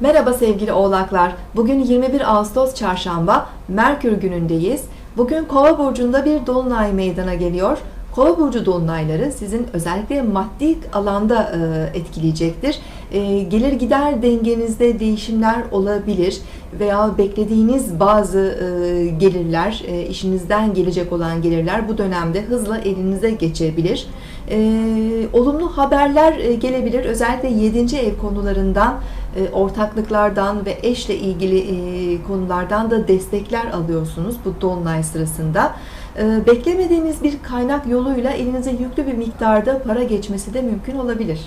Merhaba sevgili oğlaklar. Bugün 21 Ağustos Çarşamba, Merkür günündeyiz. Bugün Kova burcunda bir dolunay meydana geliyor. Kova burcu dolunayları sizin özellikle maddi alanda etkileyecektir. E, gelir gider dengenizde değişimler olabilir veya beklediğiniz bazı e, gelirler, e, işinizden gelecek olan gelirler bu dönemde hızla elinize geçebilir. E, olumlu haberler e, gelebilir. Özellikle 7. ev konularından, ortaklıklardan ve eşle ilgili konulardan da destekler alıyorsunuz bu dolunay sırasında. E, beklemediğiniz bir kaynak yoluyla elinize yüklü bir miktarda para geçmesi de mümkün olabilir.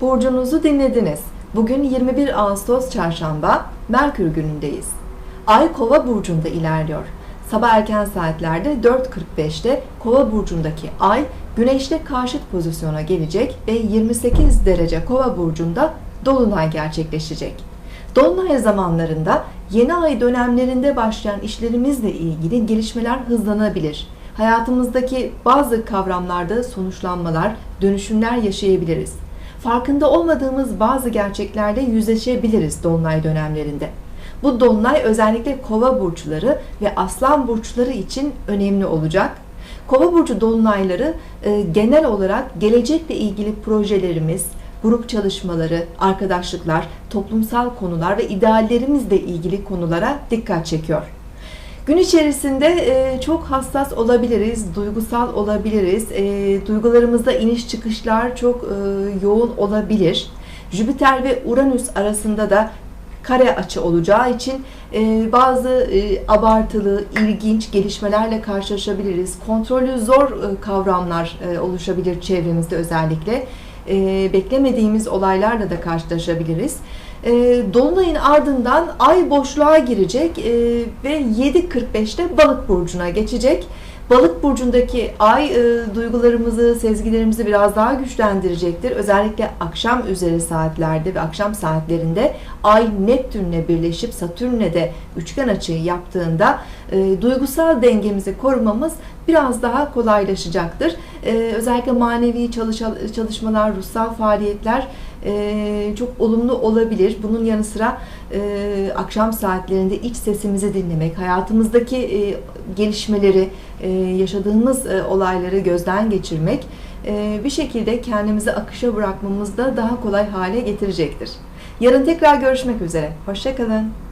Burcunuzu dinlediniz. Bugün 21 Ağustos Çarşamba, Merkür günündeyiz. Ay Kova burcunda ilerliyor. Sabah erken saatlerde 4.45'te Kova burcundaki Ay Güneş'te karşıt pozisyona gelecek ve 28 derece Kova burcunda dolunay gerçekleşecek. Dolunay zamanlarında yeni ay dönemlerinde başlayan işlerimizle ilgili gelişmeler hızlanabilir. Hayatımızdaki bazı kavramlarda sonuçlanmalar, dönüşümler yaşayabiliriz. Farkında olmadığımız bazı gerçeklerle yüzleşebiliriz dolunay dönemlerinde. Bu dolunay özellikle kova burçları ve aslan burçları için önemli olacak. Kova burcu dolunayları e, genel olarak gelecekle ilgili projelerimiz, grup çalışmaları, arkadaşlıklar, toplumsal konular ve ideallerimizle ilgili konulara dikkat çekiyor. Gün içerisinde e, çok hassas olabiliriz, duygusal olabiliriz. E, duygularımızda iniş çıkışlar çok yoğun olabilir. Jüpiter ve Uranüs arasında da kare açı olacağı için e, bazı e, abartılı, ilginç gelişmelerle karşılaşabiliriz. Kontrolü zor e, kavramlar oluşabilir çevremizde özellikle. Beklemediğimiz olaylarla da karşılaşabiliriz. Dolunayın ardından ay boşluğa girecek ve 7.45'te balık burcuna geçecek. Balık burcundaki ay e, duygularımızı, sezgilerimizi biraz daha güçlendirecektir. Özellikle akşam üzeri saatlerde ve akşam saatlerinde ay Neptünle birleşip Satürn'le de üçgen açıyı yaptığında e, duygusal dengemizi korumamız biraz daha kolaylaşacaktır. E, özellikle manevi çalışmalar, ruhsal faaliyetler e, çok olumlu olabilir. Bunun yanı sıra e, akşam saatlerinde iç sesimizi dinlemek, hayatımızdaki e, gelişmeleri, yaşadığımız olayları gözden geçirmek bir şekilde kendimizi akışa bırakmamızda daha kolay hale getirecektir. Yarın tekrar görüşmek üzere. Hoşçakalın.